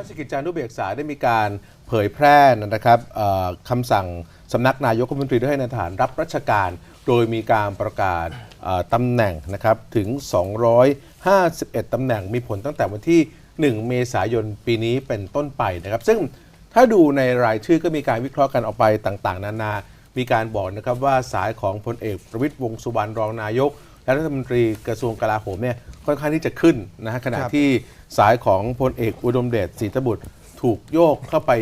ราชกิจจานุเบกษาได้มีการเผยแพร่นะครับคำสั่งสำนักนายกรัฐมนตรีด้วยให้นายทหารรับราชการ โดยมีการประกาศตำแหน่งนะครับถึง 251ตำแหน่งมีผลตั้งแต่วันที่ 1 เมษายนปีนี้เป็นต้นไปนะครับ ซึ่งถ้าดูในรายชื่อก็มีการวิเคราะห์กันออกไปต่างๆ นานา มีการบอกนะครับว่าสายของพลเอกประวิตยวงสุวรรณรองนายก และรัฐมนตรีกระทรวงกลาโหมเนี่ยค่อนข้างที่จะขึ้นนะฮะขณะครับที่สายของพลเอกอุดมเดชศรีตบุตรถูกโยกเข้าไป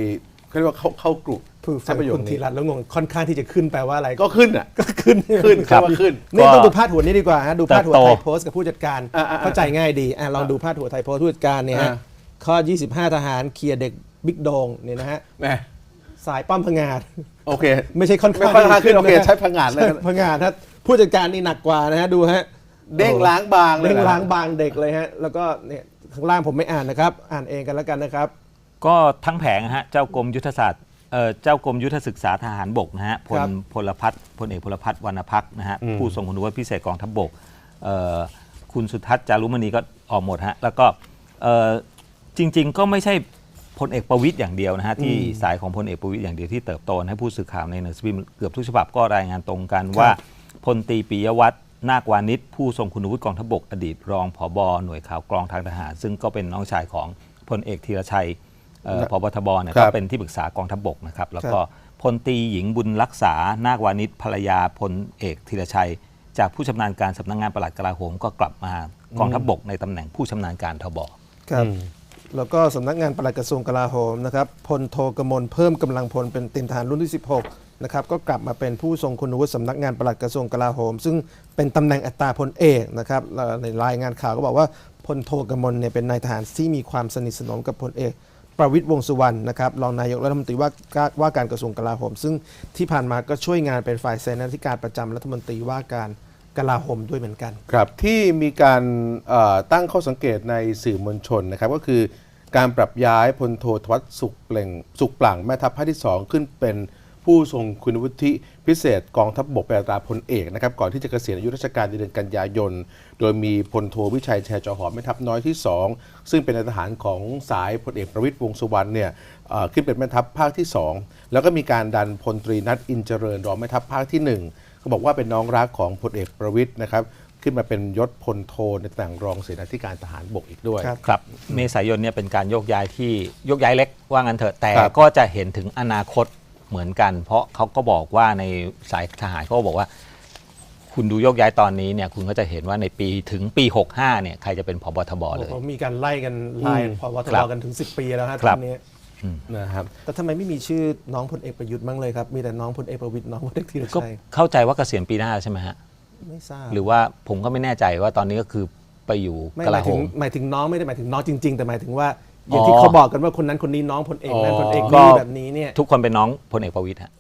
เขาเรียกว่าเข้าเข้ากลุ่มคือใช้ฟังประโยคคุณธีนี้รัตน์แล้วงงค่อนข้างที่จะขึ้นแปลว่าอะไรก็ขึ้นอะก็ขึ้นขึ้นครับคำว่าขึ้นนี่ต้องดูพาดหัวนี้ดีกว่าฮะดูพาดหัวเติบโตไทยโพสต์กับผู้จัดการอ่าอ่าอ่าเข้าใจง่ายดีอะลองดูพาดหัวไทยโพสต์ผู้จัดการเนี่ยฮะอ่าข้อ 25 ทหารเคลียร์เด็กบิ๊กโดงเนี่ยนะฮะแหมสายป้อมพงาดโอเค ไม่ใช่ค่อนไม่ข้างค่อนข้างขึ้นโอเคนะฮะใช้พงาดเลยใช่พงาดถ้า ผู้จัดการนี่หนักกว่านะฮะดูฮะเด้งล้างบางเลยเด้งนะล้างบางเด็กเลยฮะแล้วก็เนี่ยข้างล่างผมไม่อ่านนะครับ อ่านเองกันแล้วกันนะครับ ก็ทั้งแผงนะฮะเจ้ากรมยุทธศาสตร์เอ่อเจ้ากรมยุทธศึกษาทหารบกนะฮะพคลรับ พลพัฒน์พลเอกพลพัฒน์วรรณพักษ์นะฮะผู้ทรงคุณวุฒิพิเศษกองทัพบกเอ่อคุณสุทัศน์จารุมณีก็ออกหมดฮะแล้วก็เอ่อจริง ๆ ก็ไม่ใช่พลเอกประวิตยอย่างเดียวนะฮะที่สายของพลเอกประวิตยอย่างเดียวที่เติบโตให้ผู้สื่อข่าวในหนังสือพิมพ์เกือบทุกฉบับก็รายงานตรงกันว่า พลตรีปิยวัฒน์นาควานิชผู้ทรงคุณวุฒิกองทัพบกอดีตรองผบหน่วยข่าวกรองทางทหาร ซึ่งก็เป็นน้องชายของพลเอกธีรชัยเอ่อพบทบเนี่ยครัก็บ เป็นที่ปรึกษากองทัพบกนะครับ แล้วก็พลตรีหญิงบุญรักษา นาควานิชภรรยาพลเอกธีรชัย จากผู้ชำนาญการสำนักงานปลัดกลาโหมก็กลับมากองทัพบกในตำแหน่งผู้ชำนาญการทบ ครับแล้วก็สำนักงานปลัดกระทรวงกลาโหมนะครับพลโทกมลเพิ่มกำลังพลเป็นเต็มทหารรุ่นที่16 นะครับก็กลับมาเป็นผู้ทรงคุณวุฒิสำนักงานปลัดกระทรวงกลาโหม ซึ่งเป็นตำแหน่งอัตราพลเอกนะครับในรายงานข่าวก็บอกว่าพลโทกมลเนี่ยเป็นนายทหารที่มีความสนิทสนมกับพลเอกประวิตยวงษ์สุวรรณนะครับรองนายกรัฐมนตรีว่าการว่าการกระทรวงกลาโหม ซึ่งที่ผ่านมาก็ช่วยงานเป็นฝ่ายเสนาธิการประจำรัฐมนตรีว่าการกลาโหมด้วยเหมือนกัน ครับที่มีการตั้งข้อสังเกตในสื่อมวลชนนะครับก็คือการปรับย้ายพลโททวัฒน์สุขเปล่งสุขปลั่งแม่ทัพภาคที่ 2 ขึ้นเป็น ผู้ทรงคุณวุฒิพิเศษกองทัพบกเป็นอัตราพลเอกนะครับก่อนที่จะเกษียณอายุราชการในเดือนกันยายน โดยมีพลโทวิชัยแชร์จอหอแม่ทัพน้อยที่ 2 ซึ่งเป็นนายทหารของสายพลเอกประวิตยวงษ์สุวรรณเนี่ยเอ่อขึ้นเป็นแม่ทัพภาคที่ 2 แล้วก็มีการดันพลตรีนัทอินเจริญรองแม่ทัพภาคที่หนึ่งเขาบอกว่าเป็นน้องรักของพลเอกประวิทย์นะครับขึ้นมาเป็นยศพลโทในตำแหน่งรองเสนาธิการทหารบกอีกด้วย ครับครับเมษายนเนี่ยเป็นการโยกย้ายที่โยกย้ายเล็กว่างั้นเถอะแต่ครับก็จะเห็นถึงอนาคต เหมือนกัน เพราะเขาก็บอกว่าในสายทหารเขาก็บอกว่า คุณดูโยกย้ายตอนนี้เนี่ยคุณก็จะเห็นว่าในปีถึงปี 65เนี่ยใครจะเป็นพบทบเลยผมมีการไล่กันไล่อืมพอบทครับบกันถึง 10 ปีแล้วฮะครัทีบนี้นะครับแต่ทำไมไม่มีชื่อน้องพลเอกประยุทธ์บ้างเลยครับ มีแต่น้องพลเอกประวิตยน้องพลเอกธีรก็ชัยเข้าใจว่าเกษียณปีหน้าใช่ไหมฮะไม่ทราบหรือว่าผมก็ไม่แน่ใจว่าตอนนี้ก็คือไปอยู่ไม่กหมาลายโหถึงมหมายถึงน้องไม่ได้หมายถึงน้องจริง ๆ แต่หมายถึงว่า อย่างอ๋อที่เขาบอกกันว่าคนนั้นคนนี้น้องพลเอกนั่นพลเอกก็นี่แบบนี้เนี่ยทุกคนเป็นน้องพลเอกประวิตยฮะ